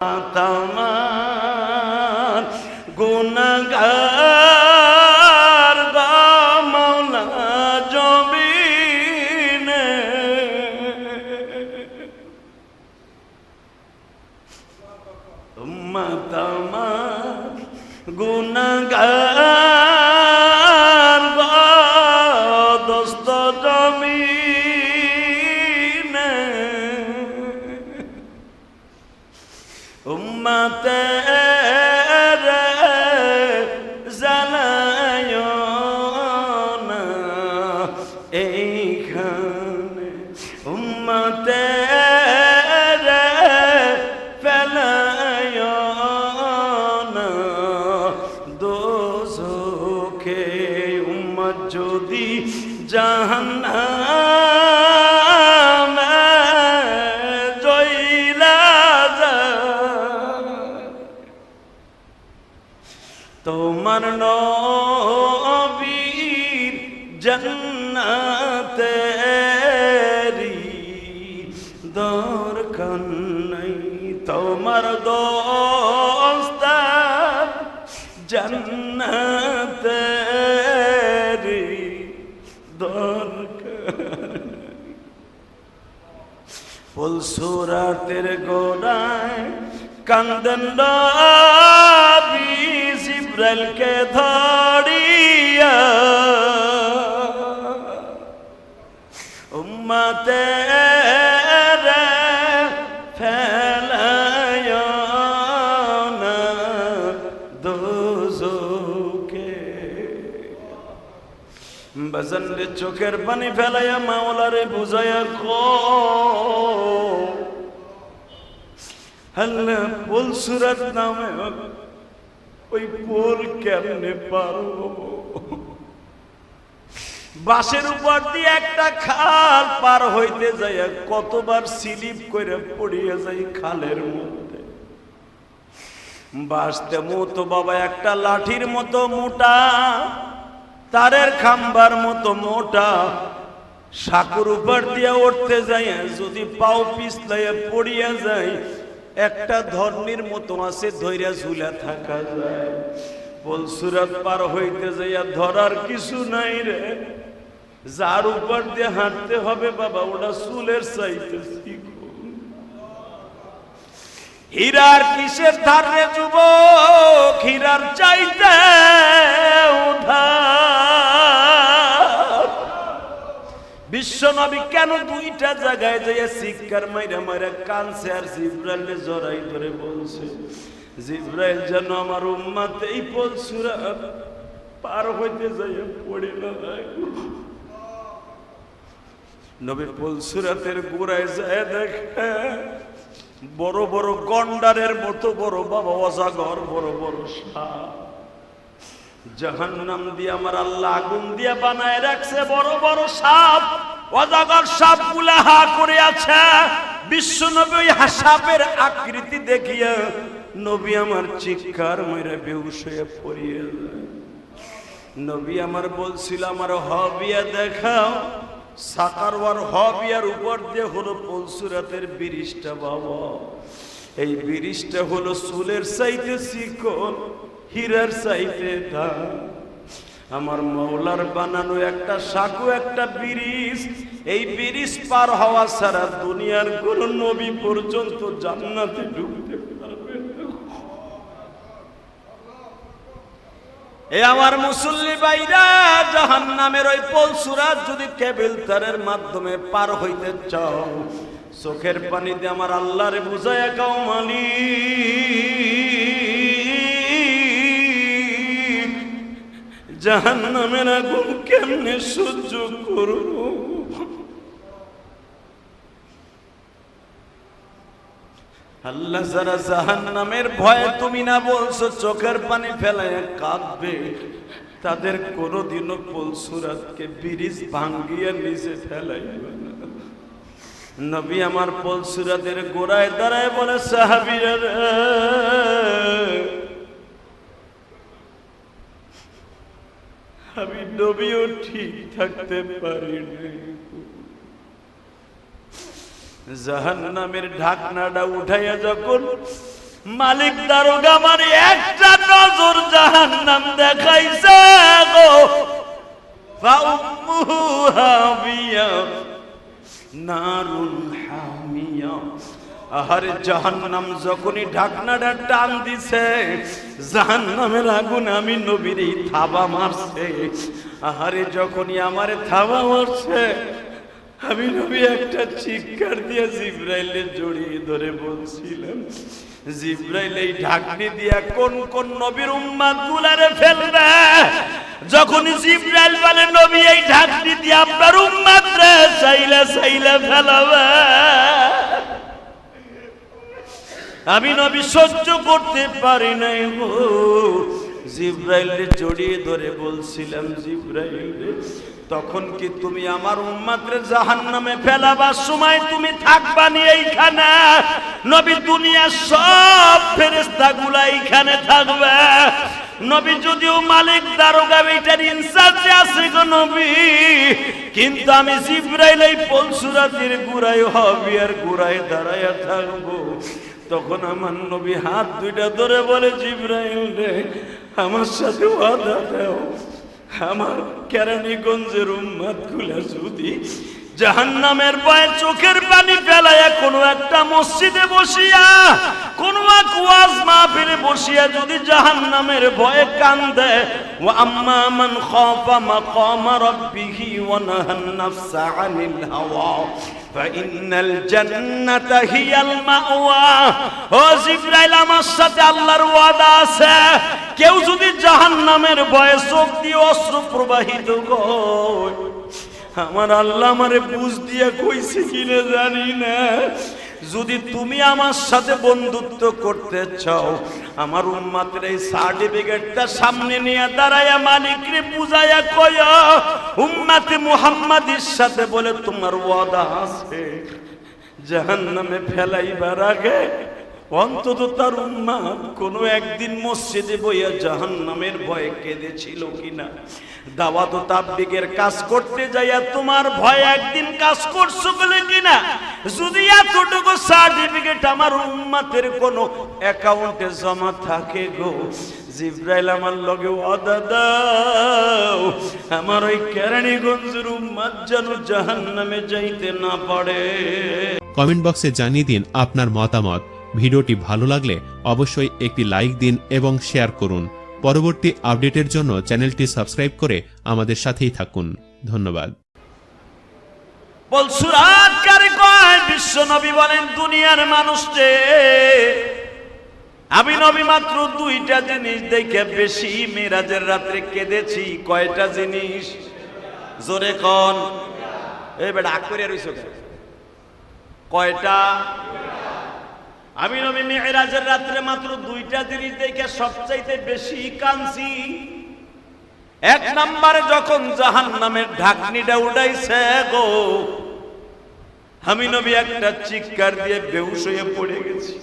তোমার জাহান্নামে। ফুলসুরাতের গোড়ায় কান্দন জিব্রাইলকে ধরিয়া উম্মতে চোখের পানি ফেলাইয়া মাওলারে বুঝাইয়া কো আল্লাহ পোল সুরাত নামে ওই পোল কেমনে পারব? বাসের উপর দিয়ে একটা খাল পার হইতে যাইয়া কতবার স্লিপ করে পড়িয়ে যাই খালের মধ্যে। বাসতে মতো বাবা একটা লাঠির মতো মোটা, তারের খাম্বার মতো মোটা। সাকুর উপর দিয়ে উঠতে যাই যদি পাও পিছলাইয়া পড়িয়া যায় একটা ধর্মীর মতো আছে, ধৈর্য ঝুলা থাকা যায়। বল, সুরাত পার হইতে যাইয়া ধরার কিছু নাই রে। যার উপর দিয়ে হাঁটতে হবে, বাবা, ওটা চুলের চাইতে হীরার কিসের ধারে যুবক? হীরার চাইতে উধার বিশ্ব নবী কেন দুইটা জায়গায় যাইয়া শিক্ষার মাইরা মাইরা কানছে আর জিব্রাইলে জড়াই ধরে বলছে, জিব্রাইল যেন আমার উম্মাত এই পলসুরা পার হইতে যাইয়া পড়ে না নবী পলসুরাতের গোড়ায় যায় দেখে, বড় বড় গন্ডারের মতো বড় বাবা অজাগর, বড় বড় সাপ। জাহান্নাম দিয়ে আমার আল্লাহ আগুন দিয়ে বানায় রাখছে বড় বড় সাপ। অজাগর সাপগুলা হা করে আছে। বিশ্ব নবী ওই সাপের আকৃতি দেখিয়া নবী আমার চিৎকার মেরে বেউস হয়ে পড়িয়ে নবী আমার বলছিল, আমার হবিয়া দেখাও। সাকারওয়ার হবিয়ার উপর দিয়ে হলো পলসুরাতের বিরিশটা বাবা। এই বিরিশটা হলো চুলের সাইতে শিকল, হীরার সাইতে ধান আমার মৌলার বানানো একটা সাকু একটা বিরিশ এই বিরিশ পার হওয়া ছাড়া দুনিয়ার কোন নবী পর্যন্ত জান্নাতে ঢুকতে এ আমার মুসল্লি বাইরা জাহান নামের ওই পলসুরাত যদি কেবিল তারের মাধ্যমে পার হইতে চাও, চোখের পানি দিয়ে আমার আল্লাহরে বুঝায় গাও মালি জাহান নামের আগুন কেমনে সহ্য করব? আল্লাহ যারা জাহান নামের ভয়ে তুমি না বলছো, চোখের পানি ফেলায় কাঁদবে, তাদের কোনোদিনও পলসুরাতকে ব্রিজ ভাঙ্গিয়ে নিচে ফেলাইবে না। নবী আমার পলসুরাতের গোড়ায় দাঁড়ায় বলে, সাহাবিরা আমি নবীও ঠিক থাকতে পারি জাহান নামের ঢাকনাটা উঠাইয়া যখন মালিক দারোগা মানে একটা নজর জাহান নাম দেখাইছে গো। নারুল হামিয়া। আর জাহান্নাম, যখনই ঢাকনাটা টান দিছে, জাহান্নামের আগুন আমি নবীর এই থাবা মারছে। আহারে যখনই আমার থাবা মারছে, আমি নবী একটা চিৎকার দিয়ে জিব্রাইলে জড়িয়ে ধরে বলছিলাম, জিব্রাইল, এই ঢাকনি দিয়া কোন কোন নবীর উম্মাদ গুলারে ফেলবে? যখন জিব্রাইল বলে, নবী, এই ঢাকনি দিয়ে আপনার উম্মাদ রে চাইলে চাইলে ফেলাবে। আমি নবী সহ্য করতে পারি নাই গো। জিব্রাইলে জড়িয়ে ধরে বলছিলাম, জিব্রাইল তখন কি তুমি আমার উম্মাত্রে জাহান নামে ফেলাবার সময় তুমি থাকবা নি এইখানে? নবী দুনিয়ার সব ফেরেস্তা গুলা এইখানে থাকবে। নবী যদিও মালিক, দারোগা, এইটার ইনচার্জে আছে গো নবী, কিন্তু আমি জিব্রাইল এই পলসুরাতির গুড়াই হবি আর গুড়াই দাঁড়াইয়া থাকব। তখন আমার নবী হাত দুইটা ধরে বলে, জিব্রাইল রে, আমার সাথে ওয়াদা দাও। আমার কেরানীগঞ্জের উম্মাদগুলা যদি জাহান্নামের ভয়ে চোখের পানি ফেলাইয়া কোনো একটা মসজিদে বসিয়া, কোন এক ওয়াজ মাহফিলে বসিয়া যদি জাহান্নামের ভয়ে কান্দে ও আম্মা মান খাফা মাকাম রাব্বিহি ওয়া নাহান নাফসা আনিল হাওয়া। কেউ যদি জাহান নামের ভয়ে চোখ দিয়ে অস্ত্র প্রবাহিত আমার আল্লাহ আমার বুঝ দিয়ে কইছে কিনে জানি না। যদি তুমি আমার সাথে বন্ধুত্ব করতে চাও, আমার উম্মাতের এই সার্টিফিকেটটা সামনে নিয়ে দাঁড়ায়া মালিকরে বুঝাইয়া কয়, উম্মাতে মুহাম্মাদের সাথে বলে তোমার ওয়াদা আছে, জাহান্নামে ফেলাইবার আগে অন্তত তার উম্মাদ কোনো একদিন মসজিদে বইয়া জাহান্নামের ভয়ে কেঁদেছিল কিনা? দাওয়াত তাবলিগের কাজ করতে যাইয়া তোমার ভয় একদিন কাজ করছ বলে কিনা? যদি এতটুকু সার্টিফিকেট আমার উম্মাতের কোনো অ্যাকাউন্টে জমা থাকে গো, জিব্রাইল আমার লগে ওয়াদা আমার ওই কেরানীগঞ্জের উম্মাদ যেন জাহান্নামে যাইতে না পারে। কমেন্ট বক্সে জানিয়ে দিন আপনার মতামত। ভিডিওটি ভালো লাগলে অবশ্যই একটি লাইক দিন এবং শেয়ার করুন। পরবর্তী আপডেটের জন্য চ্যানেলটি সাবস্ক্রাইব করে আমাদের সাথেই থাকুন। ধন্যবাদ। বিশ্ব নবী বলেন, দুনিয়ার মানুষ আমি নবী মাত্র দুইটা জিনিস দেখে বেশি মেরাজের রাত্রে কেঁদেছি। কয়টা জিনিস? জোরে কন। এই বেটা করে রইছো কয়টা? আমি নবী মেয়েরাজের রাত্রে মাত্র দুইটা জিনিস দেখে সবচাইতে বেশি কাঁদছি। এক নম্বরে যখন জাহান নামের ঢাকনিটা উঠাইছে গো, আমি নবী একটা চিৎকার দিয়ে বেহুশ হয়ে পড়ে গেছি।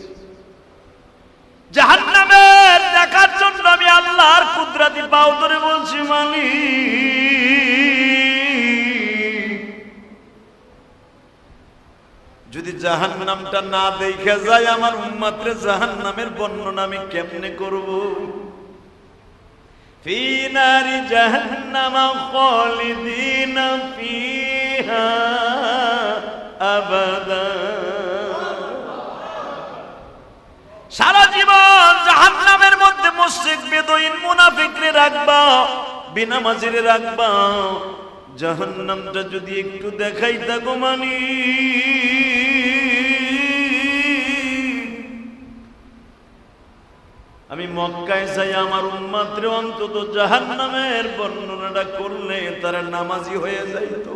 জাহান নামের দেখার জন্য আমি আল্লাহর কুদরাতি পাও ধরে বলছি মানি যদি জাহান নামটা না দেখে যায়, আমার উম্মাত্রে জাহান নামের বর্ণনা আমি কেমনে করব? ফিনারি জাহান্নামা খালিদিন ফিহা আবাদা। সারা জীবন জাহান্নামের মধ্যে মসজিদ বেদইন মুনাফিকরে রাখবা, বিনামাজিরে রাখবা। জাহান্নামটা যদি একটু দেখাই থাকো মানি। আমি মক্কায় যাই, আমার উম্মাত্রে অন্তত জাহান্নামের বর্ণনাটা করলে তারা নামাজি হয়ে যাইতো।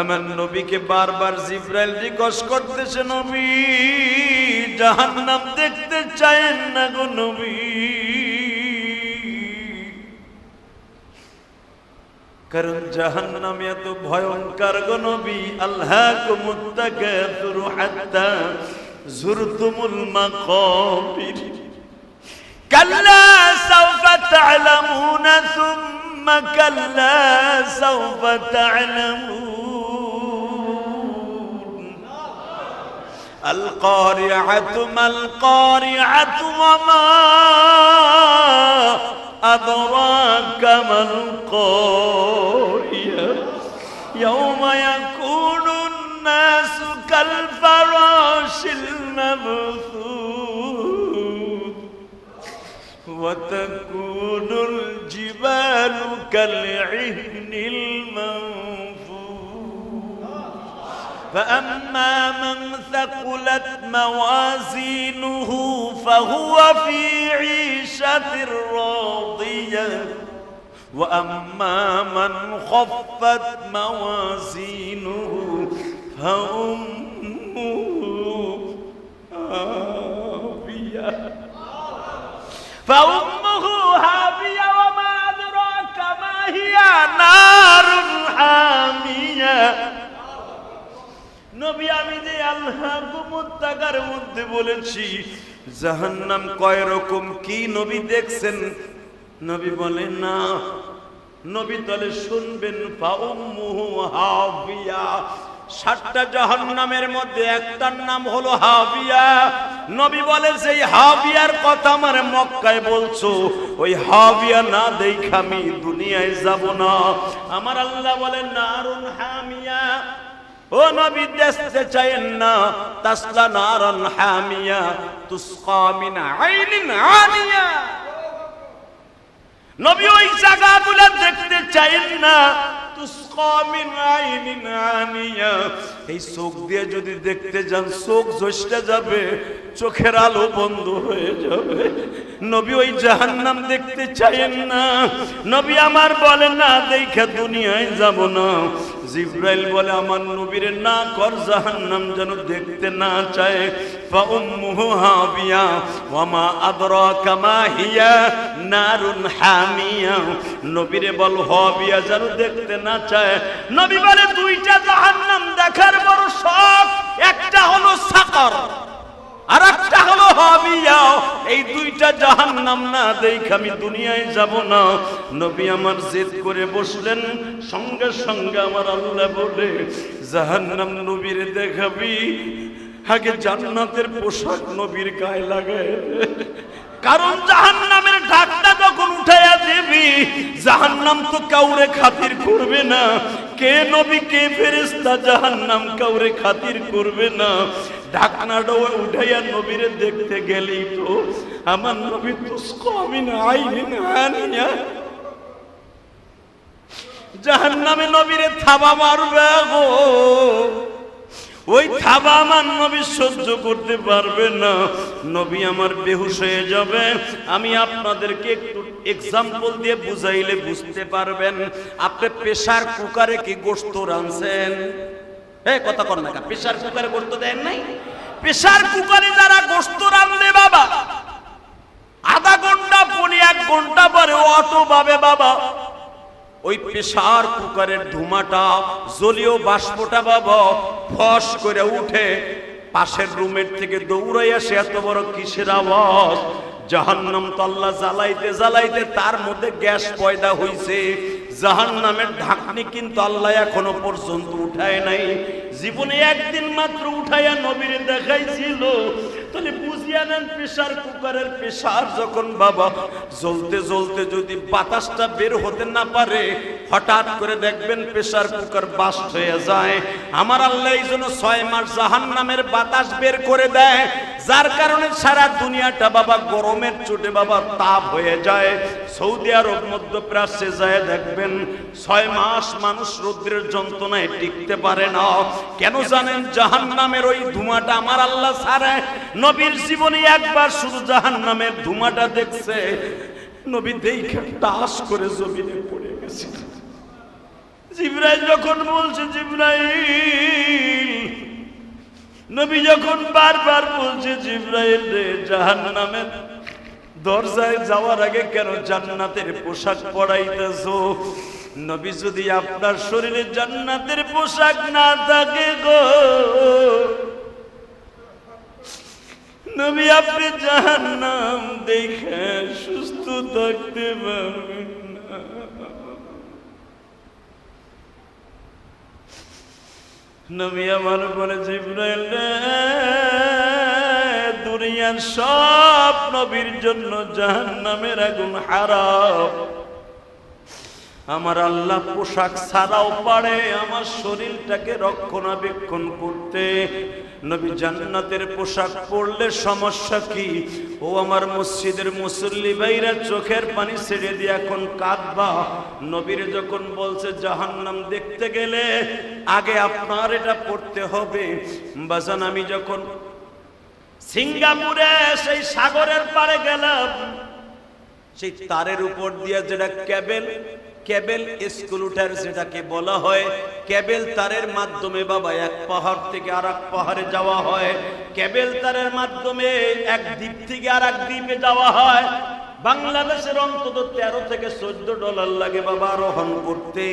আমার নবীকে বারবার জিব্রাইল রিকোয়েস্ট করতেছে, নবী, জাহান্নাম দেখতে চায়েন না গো নবী? কারণ জাহান্নাম এত ভয়ঙ্কর গো নবী, আল্লাহ কুমুত্তাকাতুর হাত্তা زرتم المقابر. كلا سوف تعلمون ثم كلا سوف تعلمون. القارعة ما القارعة وما أدراك ما القارعة؟ يوم يكون الناس كالفراش المبثوث. وتكون الجبال كالعهن المنفوش فأما من ثقلت موازينه فهو في عيشة راضية. وأما من خفت موازينه فأمه هاوية فأمه هاوية وما أدراك ما هي نار حامية নবী আমি যে আল্লাহ মুত্তাকার মধ্যে বলেছি জাহান্নাম কয় রকম কি নবী দেখছেন নবী বলে না নবী তলে শুনবেন ফাউম্মুহু হাবিয়া সাতটা জাহান্নামের মধ্যে একটার নাম হলো হাবিয়া। নবী বলে সেই হাবিয়ার কথা আমার মক্কায় বলছো, ওই হাবিয়া না দেখ আমি দুনিয়ায় যাব না। আমার আল্লাহ বলেন, নারুন হামিয়া। ও নবী, দেখতে চাইেন না। তাসলা, নারান হামিয়া, তুসকা মিন আইনিন আনিয়া। নবী, ওই জায়গাগুলো দেখতে চাইেন না। এই চোখ দিয়ে যদি দেখতে যান, চোখ ঝসতে যাবে, চোখের আলো বন্ধ হয়ে যাবে। নবী ওই জাহান্নাম দেখতে চাইেন না। নবী আমার বলে, না, দেখে দুনিয়ায় যাব না। জিব্রাইল বলে, আমার নবীর না কর জাহান্নাম যেন দেখতে না চায়। ফা উম্মুহু হাবিয়া, ওয়া মা আদরাকা মা হিয়া নারুন হামিয়া। নবীরে বল, হাবিয়া যেন দেখতে না চায়। নবী বলে, দুইটা জাহান্নাম দেখার বড় শখ একটা হলো সাকর। আর একটা হলো হাবিয়া এই দুইটা জাহান্নাম না দেখ আমি দুনিয়ায় যাব না। নবী আমার জেদ করে বসলেন, সঙ্গে সঙ্গে আমার আল্লাহ বলে, জাহান্নাম নবীর দেখাবি? আগে জান্নাতের পোশাক নবীর গায়ে লাগায়। কারণ জাহান্নামের ঢাকটা যখন উঠাইয়া দেবি জাহান নাম তো কাউরে খাতির করবে না। কে নবী, কে ফেরেস্তা জাহান্নাম কাউরে খাতির করবে না। ঢাকনাটা উঠাইয়া নবীরে দেখতে গেলেই তো আমার নবী তুস্ক আমি না আইনি না আনিয়া জাহান্নামে নবীরে থাবা মারবে গো। ওই থাবা আমার নবী সহ্য করতে পারবে না। নবী আমার বেহুশ হয়ে যাবে। আমি আপনাদেরকে একটু এক্সাম্পল দিয়ে বুঝাইলে বুঝতে পারবেন। আপনি প্রেসার কুকারে কি গোস্ত রাঁধছেন? এই কথা কর না প্রেসার কুকারে গোস্ত দেন নাই? প্রেসার কুকারে যারা গোস্ত রাঁধলে বাবা, আধা ঘণ্টা পরে এক ঘণ্টা পরে অটো পাবে বাবা। ওই প্রেসার কুকারের ধুমাটা, জলীয় বাষ্পটা বাবা, ফস করে উঠে পাশের রুমের থেকে দৌড়াই আসে এত বড় কিসের আওয়াজ? জাহান্নাম তো আল্লাহ জ্বালাইতে জ্বালাইতে তার মধ্যে গ্যাস পয়দা হইছে। জাহান্নামের ঢাকনি কিন্তু আল্লাহ এখনও পর্যন্ত উঠায় নাই। জীবনে একদিন মাত্র উঠাইয়া নবীর দেখাইছিল। তাহলে বুঝিয়া নেন, প্রেসার কুকারের প্রেসার যখন বাবা জ্বলতে জ্বলতে যদি বাতাসটা বের হতে না পারে, হঠাৎ করে দেখবেন প্রেসার কুকার বাস্ট হয়ে যায়। আমার আল্লাহ এই জন্য ছয় মাস জাহান নামের বাতাস বের করে দেয়, যার কারণে সারা দুনিয়াটা বাবা গরমের চোটে বাবা তাপ হয়ে যায়। সৌদি আরব মধ্যপ্রাচ্যে যায়, দেখবেন ছয় মাস মানুষ রৌদ্রের যন্ত্রণায় টিকতে পারে না। কেন জানেন জাহান নামের ওই ধুমাটা আমার আল্লাহ ছাড়ে? নবীর জীবনে একবার শুধু জাহান নামের ধুমাটা দেখছে। নবী দেখে টাস করে জমিনে পড়ে গেছে। জিব্রাইল যখন বলছে, জিব্রাইল! নবী যখন বারবার বলছে, জিব্রাইল রে, জাহান্নামের দরজায় যাওয়ার আগে কেন জান্নাতের পোশাক পরাইতেছো? নবী যদি আপনার শরীরে জান্নাতের পোশাক না থাকে গো নবী আপনি জাহান্নাম দেখে সুস্থ থাকতে পারবেন না। নবী আমার বলে রে, দুনিয়ার সব নবীর জন্য জাহান্নামের আগুন হারাম আমার আল্লাহ পোশাক ছাড়াও পারে আমার শরীরটাকে রক্ষণাবেক্ষণ করতে। নবী জান্নাতের পোশাক পরলে সমস্যা কি? ও আমার মসজিদের মুসল্লি ভাইরা, চোখের পানি ছেড়ে দিয়ে এখন কাঁদবা। নবীর যখন বলছে, জাহান্নাম দেখতে গেলে আগে আপনার এটা পড়তে হবে। বাজান, আমি যখন সিঙ্গাপুরে সেই সাগরের পাড়ে গেলাম, সেই তারের উপর দিয়ে যেটা ক্যাবেল ক্যাবেল স্কুলুটার যেটাকে বলা হয় ক্যাবেল তারের মাধ্যমে বাবা এক পাহাড় থেকে আর পাহাড়ে যাওয়া হয়। ক্যাবেল তারের মাধ্যমে এক দ্বীপ থেকে আর দ্বীপে যাওয়া হয়। বাংলাদেশের অন্তত তেরো থেকে চোদ্দ ডলার লাগে বাবা আরোহণ করতে।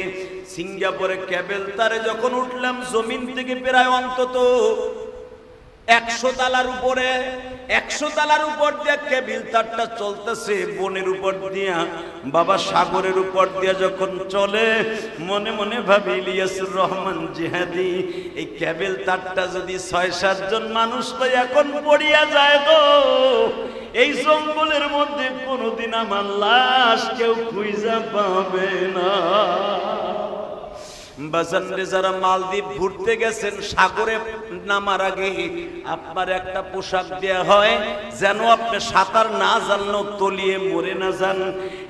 সিঙ্গাপুরে ক্যাবেল তারে যখন উঠলাম, জমিন থেকে প্রায় অন্তত একশো তালার উপরে একশো তালার উপর দিয়ে কেবিল তারটা চলতেছে, বনের উপর দিয়া, বাবা সাগরের উপর দিয়া যখন চলে, মনে মনে ভাবি ইলিয়াসুর রহমান জিহাদি, এই কেবিল তারটা যদি ছয় সাতজন মানুষ তো এখন পড়িয়া যায় গো। এই জঙ্গলের মধ্যে কোনোদিন আমার লাশ কেউ খুঁজা পাবে না। বাজানরে যারা মালদ্বীপ ঘুরতে গেছেন, সাগরে নামার আগে আপনার একটা পোশাক দেয়া হয়, যেন আপনি সাঁতার না জানলেও তলিয়ে মরে না যান।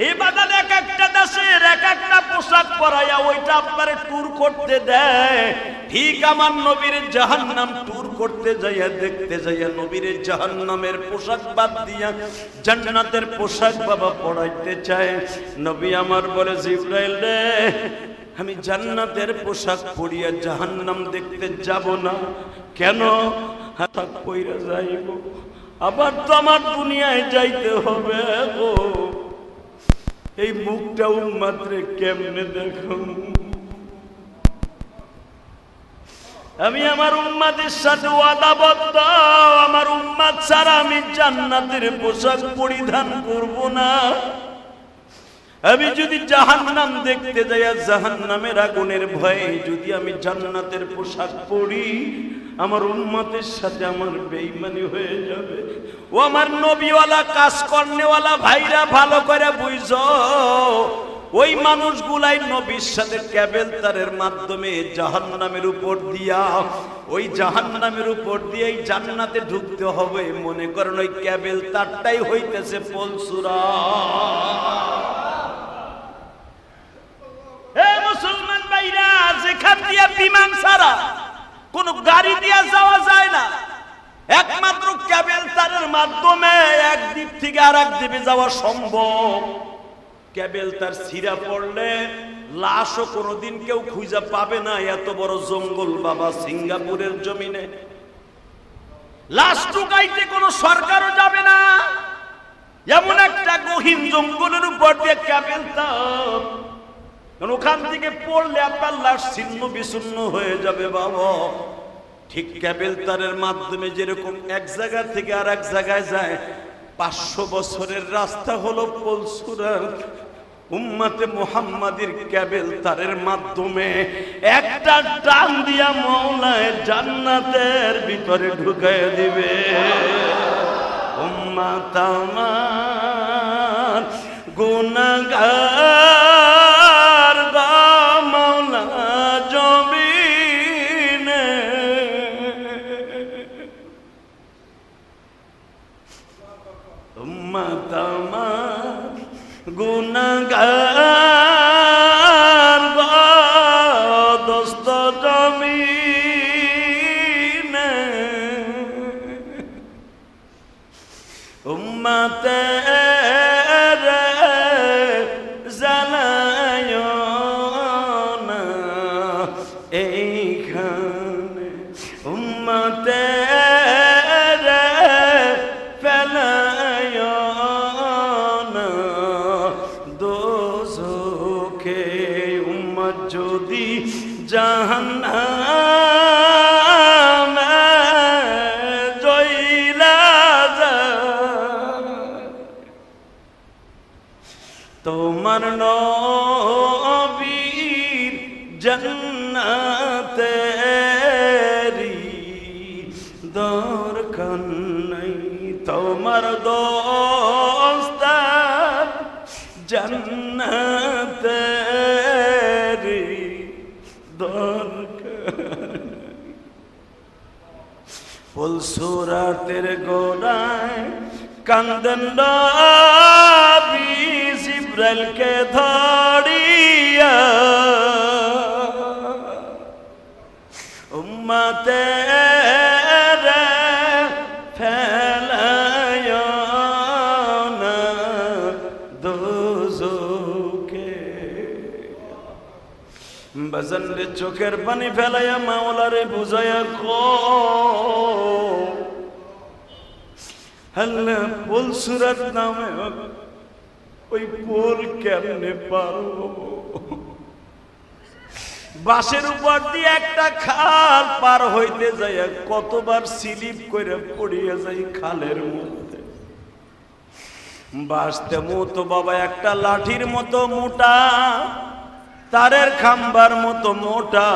এই বাগান এক একটা দেশের এক একটা পোশাক পরাইয়া ওইটা আপনার ট্যুর করতে দেয়। ঠিক আমার নবীর জাহান্নাম ট্যুর করতে যাইয়া, দেখতে যাইয়া নবীর জাহান্নামের পোশাক বাদ দিয়া জান্নাতের পোশাক বাবা পড়াইতে চায়। নবী আমার বলে, জিব্রাইল রে আমি জান্নাতের পোশাক পরিয়া জাহান্নাম দেখতে যাব না। কেন? হাতাক পইরা যাইব। আবার তো আমার দুনিয়ায় যাইতে হবে গো। এই মুখটা উন্মাত্রে কেমনে দেখো আমি আমার উম্মাদের সাথে ওয়াদাবদ্ধ আমার উম্মাদ ছাড়া আমি জান্নাতের পোশাক পরিধান করব না। আমি যদি জাহান্নাম দেখতে যাই জাহান্নামের আগুনের ভয়ে যদি আমি জান্নাতের পোশাক পরি, আমার উম্মতের সাথে আমার বেইমানি হয়ে যাবে। ও আমার নবীওয়ালা কাজ কর্নেওয়ালা ভাইরা, ভালো করে বুঝ ওই মানুষগুলাই নবীর সাথে ক্যাবেল তারের মাধ্যমে জাহান্নামের উপর দিয়া, ওই জাহান্নামের উপর দিয়ে জান্নাতে ঢুকতে হবে। মনে করেন ওই ক্যাবেল তারটাই হইতেছে পলসুরা। হে মুসলমান ভাইরা, যেখান দিয়া বিমান ছাড়া কোন গাড়ি দিয়া যাওয়া যায় না। একমাত্র ক্যাবেল তারের মাধ্যমে এক থেকে আর এক দ্বীপে যাওয়া সম্ভব। ক্যাবেল তার ছিঁড়া পড়লে লাশও কোনোদিন কেউ খুঁজে পাবে না। এত বড় জঙ্গল বাবা, সিঙ্গাপুরের জমিনে। লাশ টুকাইতে কোনো সরকারও যাবে না। এমন একটা গহীন জঙ্গলের উপর দিয়ে ক্যাবেল তার ওখান থেকে পড়লে আপনার লাশ ছিন্ন বিচ্ছিন্ন হয়ে যাবে, বাবা। ঠিক ক্যাবেল তারের মাধ্যমে যেরকম এক জায়গা থেকে আর এক জায়গায় যায়, পাঁচশো বছরের রাস্তা হলো পলসুরার উম্মাতে মোহাম্মাদির ক্যাবেল তারের মাধ্যমে। একটা টান দিয়া মৌলায় জান্নাতের ভিতরে ঢুকায় দিবে। উম্মাত আমার গুনাগার ফুলসুরাতের গোড়ায় কান্দন জিব্রাইলকে ধরিয়া। উম্মতে রে চোখের পানি ফেলাইয়া মাওলারে বুঝাইয়া কো হল্লা পোল সুরাত নামে ওই পোল কেমনে পারো বাসের উপর দিয়ে একটা খাল পার হইতে যাইয়া কতবার স্লিপ করে পড়িয়া যাই খালের মধ্যে। বাসতে মতো বাবা, একটা লাঠির মতো মোটা তারের খাম্বার মতো মোটা।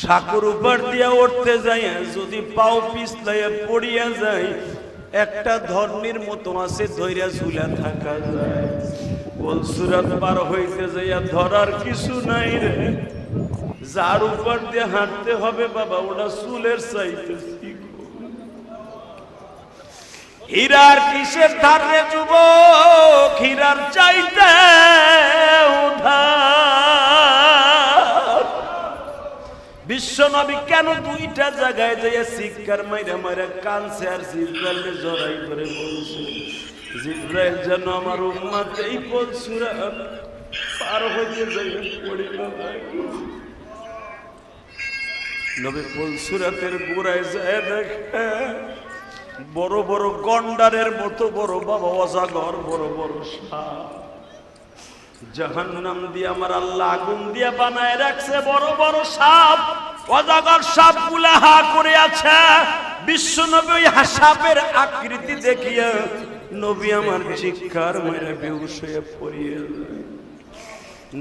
সাকুর উপর দিয়ে উঠতে যাই যদি পাও পিছলাইয়া পড়িয়া যায়, একটা ধর্মের মতো আছে ধৈর্য ঝুলা থাকা যায়। বল, সুরাত পার হইতে যাইয়া ধরার কিছু নাই রে। যার উপর দিয়ে হাঁটতে হবে বাবা, ওটা চুলের চাইতে হীরার কিসের ধারে যুবক? হীরার চাইতে উধার। বিশ্বনবী কেন দুইটা জায়গায় যাইয়া শিক্ষার মাইরা মাইরা কানছে আর জিব্রাইলে জড়াই করে বলছে? জিব্রাইল যেন আমার উম্মাত এই পলসুরা পার হইতে যাইয়া পড়িল না। নবী পলসুরাতের গোড়ায় যায় দেখে? বড় বড় গন্ডারের মতো বড় বাবা অজাগর বড় বড় সাপ। জাহান্নাম দিয়ে আমার আল্লাহ আগুন দিয়ে বানায় রাখছে বড় বড় সাপ। অজাগর সাপগুলা হা করে আছে। বিশ্ব নবী সাপের আকৃতি দেখিয়া নবী আমার শিক্ষার মেরে বেউস হয়ে পড়িয়ে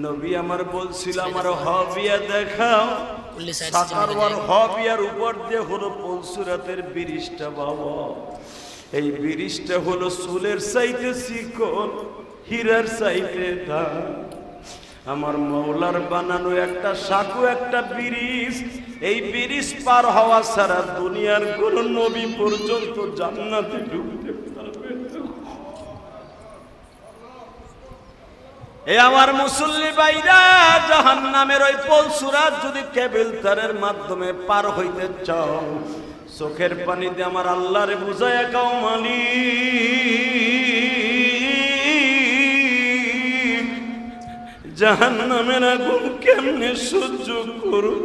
নবী আমার বলছিল, আমার হবিয়া দেখাও। উল্লি সাইড সাকারওয়ার হবিয়ার উপর দিয়ে হলো পলসুরাতের বিরিশটা বাবা। এই বিরিশটা হলো চুলের হীরার দাম আমার মৌলার বানানো একটা সাকু একটা বিরিশ। এই বিরিশ পার হওয়া ছাড়া দুনিয়ার কোন নবী পর্যন্ত জান্নাতে ঢুকতে পারবে না। এ আমার মুসল্লি বাইরা জাহান নামের ওই পলসুরাত যদি কেবিল তারের মাধ্যমে পার হইতে চাও, চোখের পানিতে আমার আল্লাহরে বুঝায় কাউ মালি জাহান নামের আগুন কেমনে সহ্য করব?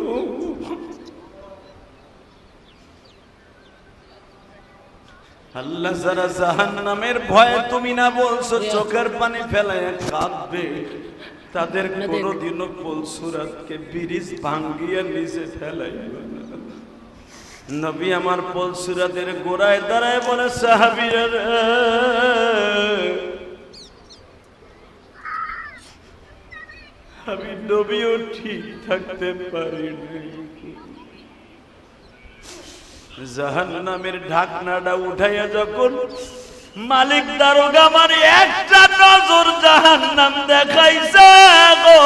আল্লাহ যারা জাহান নামের ভয়ে তুমি না বলছো চোখের পানি ফেলায় কাঁদবে তাদের কোনোদিনও পলসুরাতকে ব্রিজ ভাঙ্গিয়ে নিচে ফেলাইবে না। নবী আমার পলসুরাতের গোড়ায় দাঁড়ায় বলে সাহাবিরা রে, আমি নবীও ঠিক থাকতে পারি নাই জাহান নামের ঢাকনাটা উঠাইয়া যখন মালিক দারোগা আমার একটা নজর জাহান নাম দেখাইছে গো।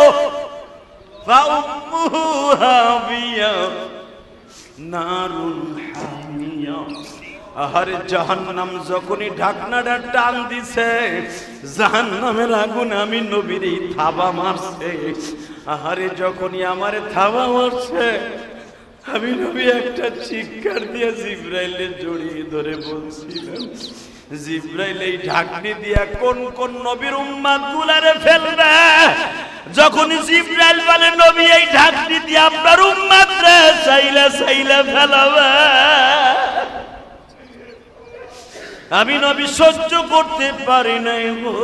আহারে জাহান্নাম যখনই ঢাকনাটা টান দিছে, জাহান্নামের আগুন আমি নবীর থাবা মারছে আহারে যখনই আমারে থাবা মারছে আমি নবী, একটা চিৎকার দিয়ে জিব্রাইলে জড়িয়ে ধরে বলছিলাম, জিব্রাইল, এই ঢাকনি দিয়া কোন কোন নবীর উম্মাদ গুলারে ফেলবে? যখন জিব্রাইল বলে, নবী, এই ঢাকনি দিয়ে আপনার উম্মাদ রে চাইলে চাইলে ফেলাবে। আমি নবী, সহ্য করতে পারি নাই গো।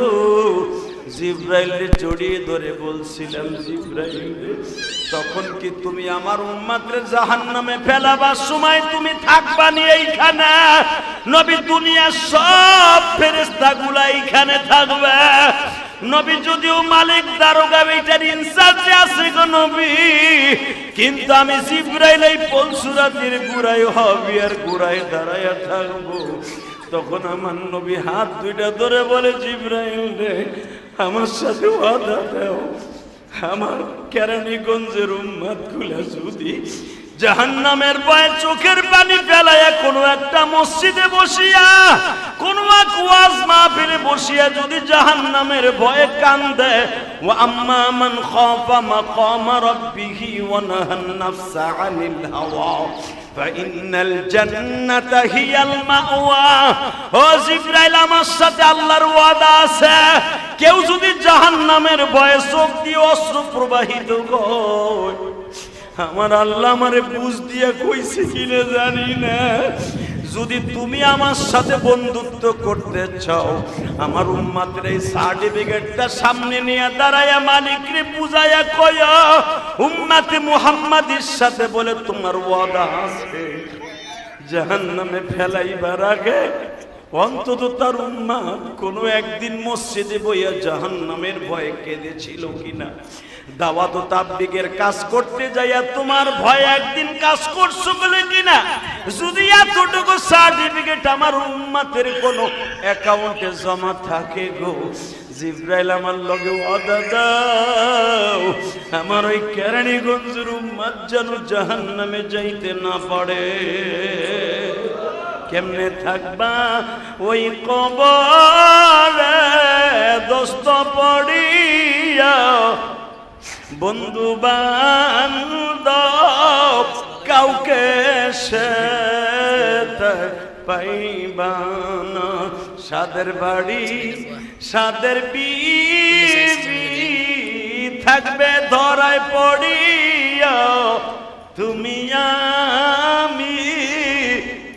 জিব্রাইলে জড়িয়ে ধরে বলছিলাম, জিব্রাইল, তখন কি তুমি আমার উম্মাদরে জাহান্নামে ফেলাবার সময় তুমি থাকবা নি এইখানে? নবী দুনিয়ার সব ফেরেস্তা গুলা এইখানে থাকবে। নবী যদিও মালিক, দারোগা, এইটার ইনচার্জে আছে গো নবী, কিন্তু আমি জিব্রাইল এই পলসুরাতির গুড়াই হবি আর গুড়াই দাঁড়াইয়া থাকব। তখন আমার নবী হাত দুইটা ধরে বলে, জিব্রাইল রে আমার সাথে ওয়াদা দাও। আমার কেরানীগঞ্জের উম্মাদগুলা যদি জাহান্নামের ভয়ে চোখের পানি ফেলাইয়া কোনো একটা মসজিদে বসিয়া কোন এক ওয়াজ মাহফিলে বসিয়া যদি জাহান্নামের ভয়ে কান্দে ওয়া আম্মা মান খাফা মাকামা রাব্বিহি ওয়া নাহান নাফসা আনিল হাওয়া فإن الجنة هي المأوى ও জিব্রাইল আমার সাথে আল্লাহর ওয়াদা আছে কেউ যদি জাহান্নামের ভয়ে চোখ দিয়ে অস্ত্র প্রবাহিত কর আমার আল্লাহ আমারে বুঝ দিয়ে কইছে কিনা জানি না। যদি তুমি আমার সাথে বন্ধুত্ব করতে চাও, আমার উম্মাতের এই সার্টিফিকেটটা সামনে নিয়ে দাঁড়ায়া মালিকরে বুঝাইয়া কয় উম্মাতে মুহাম্মাদের সাথে বলে তোমার ওয়াদা আছে। জাহান্নামে ফেলাইবার আগে অন্তত তার উম্মা কোনো একদিন মসজিদে বইয়া জাহান্নামের ভয়ে কেঁদেছিল কিনা। দাওয়াত ও তাবলিগের কাজ করতে যাইয়া তোমার ভয় একদিন কাজ করছ বলে কিনা? যদি এতটুকু সার্টিফিকেট আমার উম্মাতের কোনো অ্যাকাউন্টে জমা থাকে গো, জিব্রাইল আমার লগে ওয়াদা দাও, আমার ওই কেরানীগঞ্জের উম্মাত যেন জাহান্নামে যাইতে না পারে। কেমনে থাকবা? ওই কবরে দোস্ত পড়িয়া বন্ধু কাউকে সে পাইবানা সাদের বাড়ি, সাদের বিবি থাকবে ধরায় পড়িয়া। তুমি আমি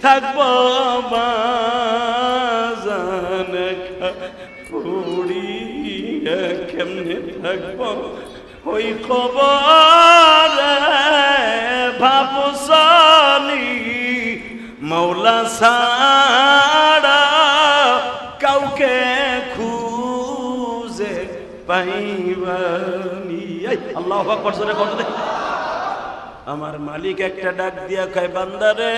থাকব বাজান পুড়িয়া কেমনে থাকব? ওই খবর ভাবসানি মৌলা সাড়া কাউকে খুঁজে পাইবানি। আল্লাহ আকবর, জোরে কত আমার মালিক একটা ডাক দিয়া কয় বান্দারে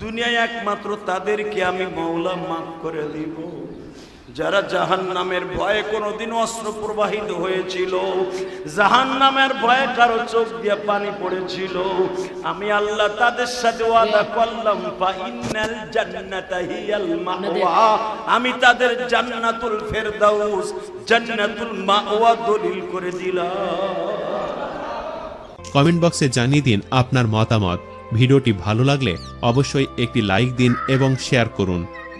দুনিয়ায় একমাত্র তাদেরকে আমি মৌলা মাফ করে দিব। যারা জাহান নামের ভয়ে কোনোদিন অস্ত্র প্রবাহিত হয়েছিল জাহান নামের ভয়ে কারও চোখ দিয়ে পানি পড়েছিল, আমি আল্লাহ তাদের সাথে ওয়াদা করলাম আমি তাদের জান্নাতুল ফেরদাউস, জান্নাতুল মাওয়া দলিল করে দিলাম। কমেন্ট বক্সে জানিয়ে দিন আপনার মতামত। ভিডিওটি ভালো লাগলে অবশ্যই একটি লাইক দিন এবং শেয়ার করুন।